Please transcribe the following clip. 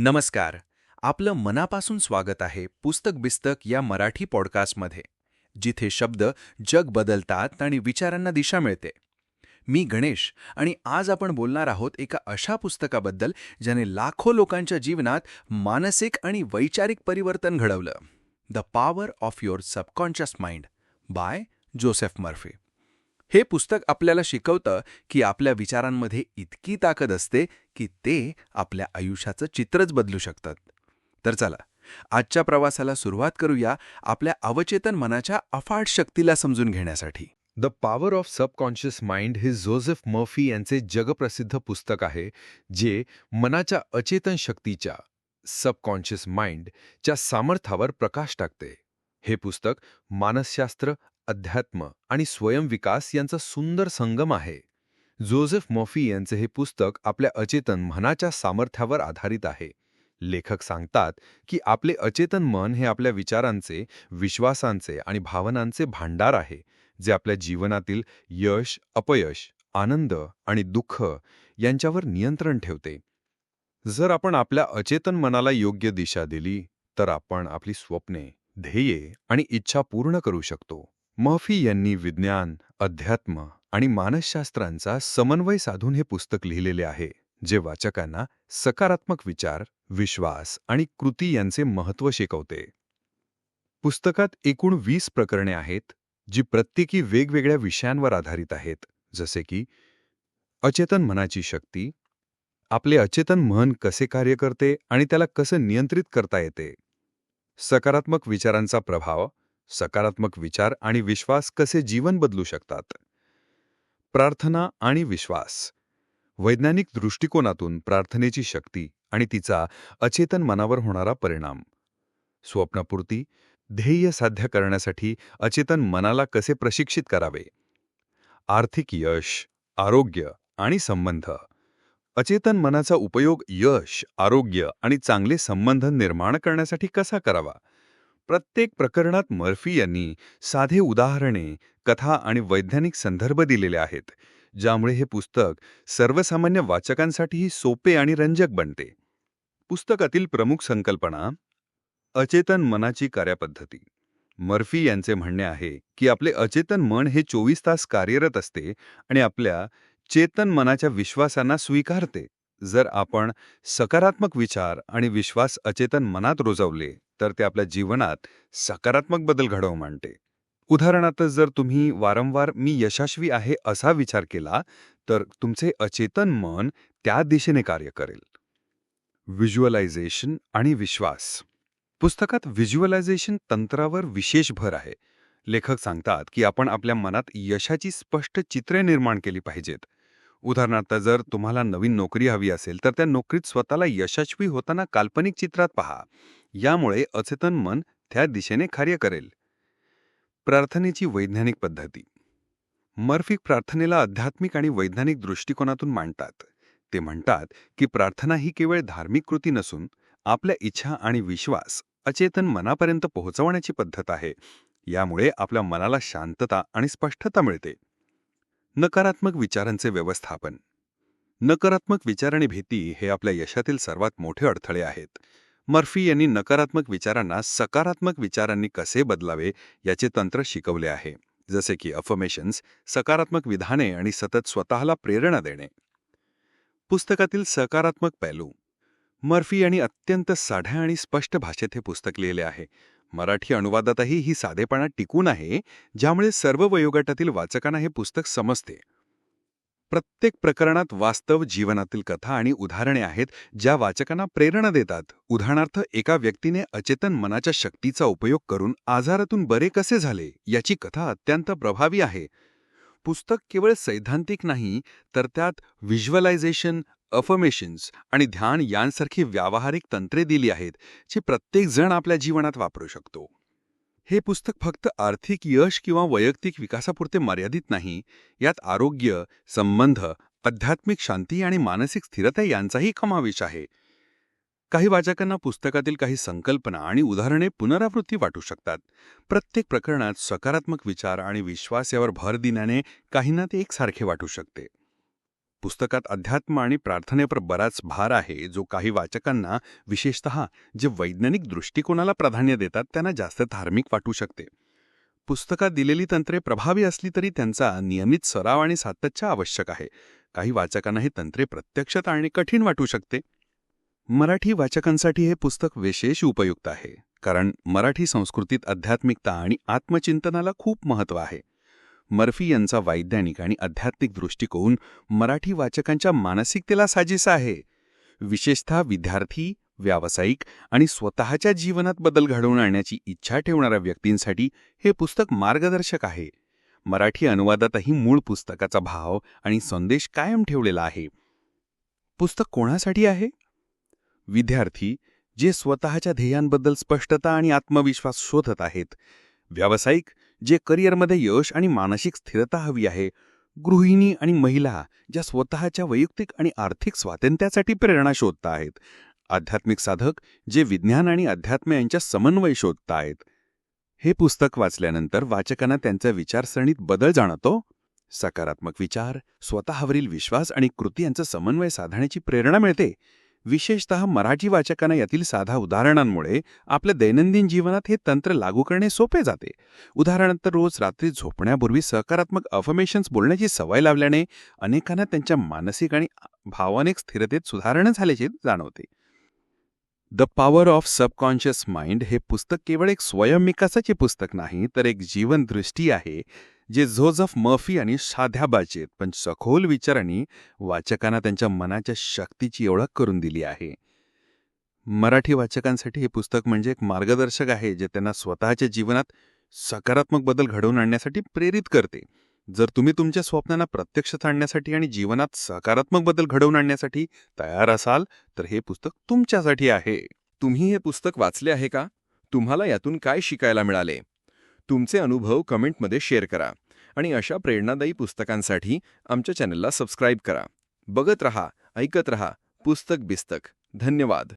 नमस्कार. आपलं मनापासून स्वागत आहे पुस्तक बिस्तक या मराठी पॉडकास्टमध्ये जिथे शब्द जग बदलतात आणि विचारांना दिशा मिळते. मी गणेश आणि आज आपण बोलणार आहोत एका अशा पुस्तकाबद्दल ज्याने लाखो लोकांच्या जीवनात मानसिक आणि वैचारिक परिवर्तन घडवलं. The power of your subconscious mind by Joseph Murphy हे पुस्तक आपल्याला शिकवतं की आपल्या विचारांमध्ये इतकी ताकद असते की ते आपल्या आयुष्याचं चित्रच बदलू शकतात. तर चला आजच्या प्रवासाला सुरुवात करूया आपल्या अवचेतन मनाच्या अफाट शक्तीला समजून घेण्यासाठी. The power of subconscious mind हे जोसेफ मर्फी यांचे जगप्रसिद्ध पुस्तक आहे जे मनाच्या अचेतन शक्तीच्या सबकॉन्शियस माइंडच्या सामर्थ्यावर प्रकाश टाकते. हे पुस्तक मानसशास्त्र अध्यात्म आणि स्वयंविकास यांचा सुंदर संगम आहे. जोसेफ मॉफी यांचे हे पुस्तक आपल्या अचेतन मनाच्या सामर्थ्यावर आधारित आहे. लेखक सांगतात की आपले अचेतन मन हे आपल्या विचारांचे विश्वासांचे आणि भावनांचे भांडार आहे जे आपल्या जीवनातील यश अपयश आनंद आणि दुःख यांच्यावर नियंत्रण ठेवते. जर आपण आपल्या अचेतन मनाला योग्य दिशा दिली तर आपण आपली स्वप्ने ध्येये आणि इच्छा पूर्ण करू शकतो. मफी यांनी विज्ञान अध्यात्म आणि मानसशास्त्रांचा समन्वय साधून हे पुस्तक लिहिलेले आहे जे वाचकांना सकारात्मक विचार विश्वास आणि कृती यांचे महत्त्व शिकवते. पुस्तकात एकूण वीस प्रकरणे आहेत जी प्रत्येकी वेगवेगळ्या विषयांवर आधारित आहेत जसे की अचेतन मनाची शक्ती आपले अचेतन मन कसे कार्य करते आणि त्याला कसं नियंत्रित करता येते सकारात्मक विचारांचा प्रभाव सकारात्मक विचार आणि विश्वास कसे जीवन बदलू शकतात? प्रार्थना आणि विश्वास. वैज्ञानिक दृष्टिकोनातून प्रार्थनेची शक्ती आणि तिचा अचेतन मनावर होणारा परिणाम. स्वप्नपूर्ती ध्येय साध्य करण्यासाठी अचेतन मनाला कसे प्रशिक्षित करावे? आर्थिक यश आरोग्य आणि संबंध. अचेतन मनाचा उपयोग यश आरोग्य आणि चांगले संबंध निर्माण करण्यासाठी कसा करावा? प्रत्येक प्रकरणात मर्फी यांनी साधे उदाहरणे कथा आणि वैज्ञानिक संदर्भ दिलेले आहेत ज्यामुळे हे पुस्तक सर्वसामान्य वाचकांसाठीही सोपे आणि रंजक बनते. पुस्तकातील प्रमुख संकल्पना अचेतन मनाची कार्यपद्धती. मर्फी यांचे म्हणणे आहे की आपले अचेतन मन हे चोवीस तास कार्यरत असते आणि आपल्या चेतन मनाच्या विश्वासांना स्वीकारते. जर आपण सकारात्मक विचार आणि विश्वास अचेतन मनात रोजवले तर ते आपल्या जीवनात सकारात्मक बदल घडवून मांडते. उदाहरणार्थ जर तुम्ही वारंवार मी यशस्वी आहे असा विचार केला तर तुमचे अचेतन मन त्या दिशेने कार्य करेल. व्हिज्युअलायझेशन आणि विश्वास. पुस्तकात व्हिज्युअलायझेशन तंत्रावर विशेष भर आहे. लेखक सांगतात की आपण आपल्या मनात यशाची स्पष्ट चित्रे निर्माण केली पाहिजेत. उदाहरणार्थ जर तुम्हाला नवीन नोकरी हवी असेल तर त्या नोकरीत स्वतःला यशस्वी होताना काल्पनिक चित्रात पहा. यामुळे अचेतन मन त्या दिशेने कार्य करेल. प्रार्थनेची वैज्ञानिक पद्धती. मर्फिक प्रार्थनेला आध्यात्मिक आणि वैज्ञानिक दृष्टिकोनातून मांडतात. ते म्हणतात की प्रार्थना ही केवळ धार्मिक कृती नसून आपल्या इच्छा आणि विश्वास अचेतन मनापर्यंत पोहोचवण्याची पद्धत आहे. यामुळे आपल्या मनाला शांतता आणि स्पष्टता मिळते. नकारात्मक विचारांचे व्यवस्थापन. नकारात्मक विचार आणि भीती हे आपल्या यशातील सर्वात मोठे अडथळे आहेत. मर्फी यांनी नकारात्मक विचारांना सकारात्मक विचारांनी कसे बदलावे याचे तंत्र शिकवले आहे. जसे की अफर्मेशन्स सकारात्मक विधाने आणि सतत स्वतःला प्रेरणा देणे. पुस्तकातील सकारात्मक पैलू. मर्फी यांनी अत्यंत साध्या आणि स्पष्ट भाषेत हे पुस्तक लिहिले आहे. मराठी अनुवादातही ही साधेपणा टिकून आहे ज्यामुळे सर्व वयोगटातील वाचकांना हे पुस्तक समजते. प्रत्येक प्रकरणात वास्तव जीवनातील कथा आणि उदाहरणे आहेत ज्या वाचकांना प्रेरणा देतात. उदाहरणार्थ एका व्यक्तीने अचेतन मनाच्या शक्तीचा उपयोग करून आजारातून बरे कसे झाले याची कथा अत्यंत प्रभावी आहे. पुस्तक केवळ सैद्धांतिक नाही तर त्यात व्हिज्युअलायझेशन अफर्मेशन्स आणि ध्यान यांसारखी व्यावहारिक तंत्रे दिली आहेत जी प्रत्येकजण आपल्या जीवनात वापरू शकतो. हे पुस्तक फक्त आर्थिक यश किंवा वैयक्तिक विकासापुरते मर्यादित नाही. यात आरोग्य संबंध आध्यात्मिक शांती आणि मानसिक स्थिरता यांचाही समावेश आहे. काही वाचकांना पुस्तकातील काही संकल्पना आणि उदाहरणे पुनरावृत्ती वाटू शकतात. प्रत्येक प्रकरणात सकारात्मक विचार आणि विश्वास यावर भर दिल्याने काहींना ते एकसारखे वाटू शकते. पुस्तकात अध्यात्म आणि प्रार्थनेवर बराच भार आहे जो काही वाचकांना विशेषतः जे वैज्ञानिक दृष्टिकोनाला प्राधान्य देतात त्यांना जास्त धार्मिक वाटू शकते. पुस्तकात दिलेली तंत्रे प्रभावी असली तरी त्यांचा नियमित सराव आणि सातत्य आवश्यक आहे. काही वाचकांना हे तंत्रे प्रत्यक्षात आणणे कठीण वाटू शकते. मराठी वाचकांसाठी हे पुस्तक विशेष उपयुक्त आहे कारण मराठी संस्कृतीत आध्यात्मिकता आणि आत्मचिंतनाला खूप महत्त्व आहे. मर्फी यांचा वैज्ञानिक आणि आध्यात्मिक दृष्टिकोन मराठी वाचकांच्या मानसिकतेला साजेसा आहे. विशेषतः विद्यार्थी व्यावसायिक आणि स्वतःच्या जीवनात बदल घडवून आणण्याची इच्छा ठेवणाऱ्या व्यक्तींसाठी हे पुस्तक मार्गदर्शक आहे. मराठी अनुवादातही मूळ पुस्तकाचा भाव आणि संदेश कायम ठेवलेला आहे. पुस्तक कोणासाठी आहे? विद्यार्थी जे स्वतःच्या ध्येयांबद्दल स्पष्टता आणि आत्मविश्वास शोधत आहेत. व्यावसायिक जे करिअरमध्ये यश आणि मानसिक स्थिरता हवी आहे गृहिणी आणि महिला ज्या स्वतःच्या वैयक्तिक आणि आर्थिक स्वातंत्र्यासाठी प्रेरणा शोधता आहेत आध्यात्मिक साधक जे विज्ञान आणि अध्यात्म यांच्या समन्वय शोधत आहेत. हे पुस्तक वाचल्यानंतर वाचकांना त्यांच्या विचारसरणीत बदल जाणवतो? सकारात्मक विचार स्वतःवरील विश्वास आणि कृती यांचा समन्वय साधण्याची प्रेरणा मिळते? विशेषतः मराठी वाचकांना यातील साधा उदाहरणांमुळे आपल्या दैनंदिन जीवनात हे तंत्र लागू करणे सोपे जाते. उदाहरणार्थ रोज रात्री झोपण्यापूर्वी सकारात्मक अफर्मेशन्स बोलण्याची सवय लावल्याने अनेकांना त्यांच्या मानसिक आणि भावनिक स्थिरतेत सुधारणा झाल्याचे जाणवते. The power of subconscious mind हे पुस्तक केवळ एक स्वयंविकासाचे पुस्तक नाही तर एक जीवनदृष्टी आहे. जे झोझफ मर्फी आणि साध्या बाचेत पण सखोल विचारांनी वाचकांना त्यांच्या मनाच्या शक्तीची ओळख करून दिली आहे. मराठी वाचकांसाठी हे पुस्तक म्हणजे एक मार्गदर्शक आहे जे त्यांना स्वतःच्या जीवनात सकारात्मक बदल घडवून आणण्यासाठी प्रेरित करते. जर तुम्ही तुमच्या स्वप्नांना प्रत्यक्षात आणण्यासाठी आणि जीवनात सकारात्मक बदल घडवून आणण्यासाठी तयार असाल तर हे पुस्तक तुमच्यासाठी आहे. तुम्ही हे पुस्तक वाचले आहे का? तुम्हाला यातून काय शिकायला मिळाले? तुमचे अनुभव कमेंटमध्ये शेअर करा आणि अशा प्रेरणादायी पुस्तकांसाठी आमच्या चॅनलला सबस्क्राईब करा. बघत रहा ऐकत रहा पुस्तक बिस्तक. धन्यवाद.